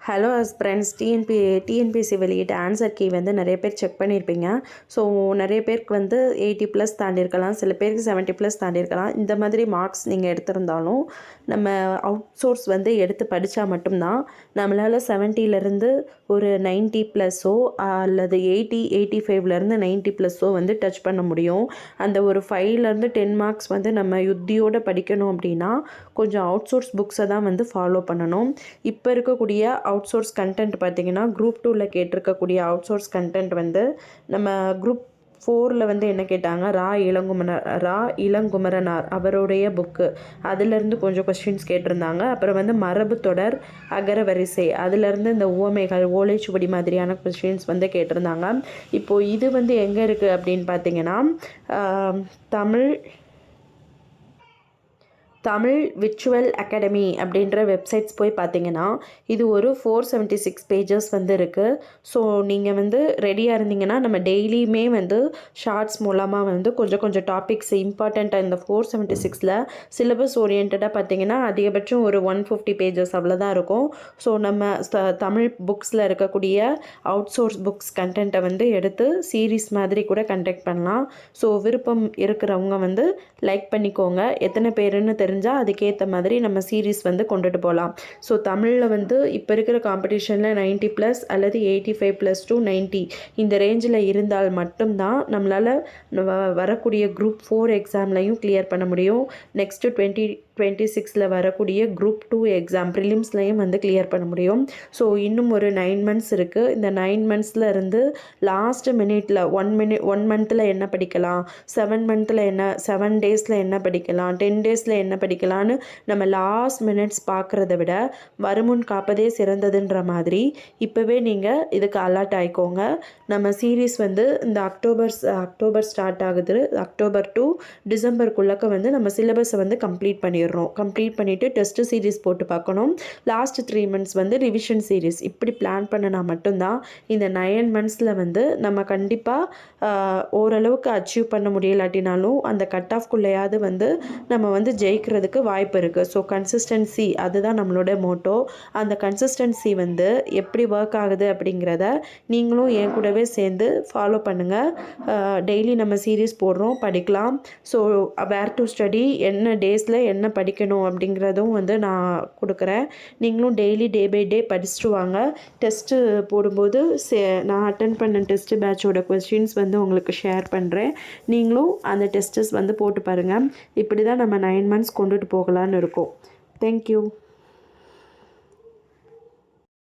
Hello அஸ் friends TNP TNPSC வெளியிட்ட answer key வந்து நிறைய பேர் செக் பண்ணியிருப்பீங்க ஸோ நிறைய பேருக்கு வந்து எயிட்டி ப்ளஸ் தாண்டியிருக்கலாம். சில பேருக்கு செவன்ட்டி ப்ளஸ் தாண்டியிருக்கலாம். இந்த மாதிரி மார்க்ஸ் நீங்கள் எடுத்திருந்தாலும் நம்ம அவுட் சோர்ஸ் வந்து எடுத்து படித்தா மட்டும்தான் நம்மளால் செவன்ட்டிலேருந்து ஒரு நைன்ட்டி ப்ளஸ்ஸோ அல்லது எயிட்டி எயிட்டி ஃபைவ்லேருந்து நைன்ட்டி ப்ளஸ்ஸோ வந்து டச் பண்ண முடியும். அந்த ஒரு ஃபைவ்லேருந்து டென் மார்க்ஸ் வந்து நம்ம யுத்தியோடு படிக்கணும் அப்படின்னா கொஞ்சம் அவுட் சோர்ஸ் புக்ஸை தான் வந்து ஃபாலோ பண்ணணும். இப்போ இருக்கக்கூடிய அவுட் சோர்ஸ் கண்டென்ட் பார்த்திங்கன்னா குரூப் டூவில் கேட்டிருக்கக்கூடிய அவுட் சோர்ஸ் கண்டென்ட் வந்து நம்ம குரூப் ஃபோரில் வந்து என்ன கேட்டாங்க? ரா இளங்குமரனார் ரா இளங்குமரனார் அவருடைய புக்கு அதுலேருந்து கொஞ்சம் கொஸ்டின்ஸ் கேட்டிருந்தாங்க. அப்புறம் வந்து மரபு தொடர் அகர வரிசை. அதுலேருந்து இந்த ஓமைகள் ஓலைச்சுவடி மாதிரியான கொஸ்டின்ஸ் வந்து கேட்டிருந்தாங்க. இப்போது இது வந்து எங்கே இருக்குது அப்படின்னு பார்த்தீங்கன்னா தமிழ் தமிழ் விர்ச்சுவல் அகாடமி அப்படின்ற வெப்சைட்ஸ் போய் பார்த்தீங்கன்னா இது ஒரு ஃபோர் செவன்ட்டி சிக்ஸ் பேஜஸ் வந்து இருக்குது ஸோ நீங்கள் வந்து ரெடியாக இருந்தீங்கன்னா நம்ம டெய்லியுமே வந்து ஷார்ட்ஸ் மூலமாக வந்து கொஞ்சம் கொஞ்சம் டாபிக்ஸ் இம்பார்ட்டண்ட்டாக இந்த ஃபோர் செவன்ட்டி சிக்ஸில் சிலபஸ் ஓரியன்டாக பார்த்தீங்கன்னா அதிகபட்சம் ஒரு ஒன் ஃபிஃப்டி பேஜஸ் அவ்வளோதான் இருக்கும். ஸோ நம்ம தமிழ் புக்ஸில் இருக்கக்கூடிய அவுட் சோர்ஸ் புக்ஸ் கண்டென்ட்டை வந்து எடுத்து சீரீஸ் மாதிரி கூட கண்டக்ட் பண்ணலாம். ஸோ விருப்பம் இருக்கிறவங்க வந்து லைக் பண்ணிக்கோங்க. எத்தனை பேருன்னு தெரி தெரிஞ்சால் அதுக்கேற்ற மாதிரி நம்ம சீரீஸ் வந்து கொண்டுட்டு போகலாம் ஸோ தமிழில் வந்து இப்போ இருக்கிற காம்படிஷனில் நைன்ட்டி ப்ளஸ் அல்லது eighty five plus two ninety இந்த ரேஞ்சில் இருந்தால் மட்டும்தான் நம்மளால் வரக்கூடிய குரூப் ஃபோர் எக்ஸாம்லையும் கிளியர் பண்ண முடியும். நெக்ஸ்ட்டு டுவெண்ட்டி டுவெண்ட்டி சிக்ஸில் வரக்கூடிய குரூப் டூ எக்ஸாம் ப்ரிலிம்ஸ்லையும் வந்து கிளியர் பண்ண முடியும். ஸோ இன்னும் ஒரு நைன் மந்த்ஸ் இருக்குது இந்த நைன் மந்த்ஸில் இருந்து லாஸ்ட் மினிட்ல ஒன் மினிட் ஒன் மந்தில் என்ன படிக்கலாம்? செவன் மந்தில் என்ன செவன் டேஸில் என்ன படிக்கலாம்? டென் டேஸில் என்ன படிக்கலான்னு நம்ம லாஸ்ட் மினிட்ஸ் பார்க்குறத விட வருமுன் காப்பதே சிறந்ததுன்ற மாதிரி இப்போவே நீங்கள் இதுக்கு அலர்ட் ஆகிக்கோங்க நம்ம சீரீஸ் வந்து இந்த அக்டோபர் அக்டோபர் ஸ்டார்ட் ஆகுது. அக்டோபர் டு டிசம்பருக்குள்ளக்க வந்து நம்ம சிலபஸை வந்து கம்ப்ளீட் பண்ணிடுறோம். கம்ப்ளீட் பண்ணிவிட்டு டெஸ்ட்டு சீரீஸ் போட்டு பார்க்கணும். லாஸ்ட் த்ரீ மந்த்ஸ் வந்து ரிவிஷன் சீரீஸ் இப்படி பிளான் பண்ணினா மட்டும்தான் இந்த நயன் மந்த்ஸில் வந்து நம்ம கண்டிப்பாக ஓரளவுக்கு அச்சீவ் பண்ண முடியலாட்டினாலும் அந்த கட் ஆஃப்குள்ளேயாவது வந்து நம்ம வந்து ஜெயிக்கிறதுக்கு வாய்ப்பு இருக்குது ஸோ கன்சிஸ்டன்சி அதுதான் நம்மளோட மோட்டோ அந்த கன்சிஸ்டன்சி வந்து எப்படி ஒர்க் ஆகுது அப்படிங்கிறத நீங்களும் என் கூடவே சேர்ந்து ஃபாலோ பண்ணுங்கள் டெய்லி நம்ம சீரீஸ் போடுறோம் படிக்கலாம். ஸோ வேர் டு ஸ்டடி என்ன டேஸில் என்ன படிக்கணும் அப்படிங்கிறதும் வந்து நான் கொடுக்குறேன். நீங்களும் டெய்லி டே பை டே படிச்சுட்டு வாங்க. டெஸ்ட்டு போடும்போது சே நான் அட்டன் பண்ண டெஸ்ட்டு பேட்சோட கொஸ்டின்ஸ் வந்து உங்களுக்கு ஷேர் பண்ணுறேன் நீங்களும் அந்த டெஸ்ட்டஸ் வந்து போட்டு பாருங்கள் இப்படி தான் நம்ம நைன் மந்த்ஸ் கொண்டுட்டு போகலான்னு இருக்கோம். தேங்க்யூ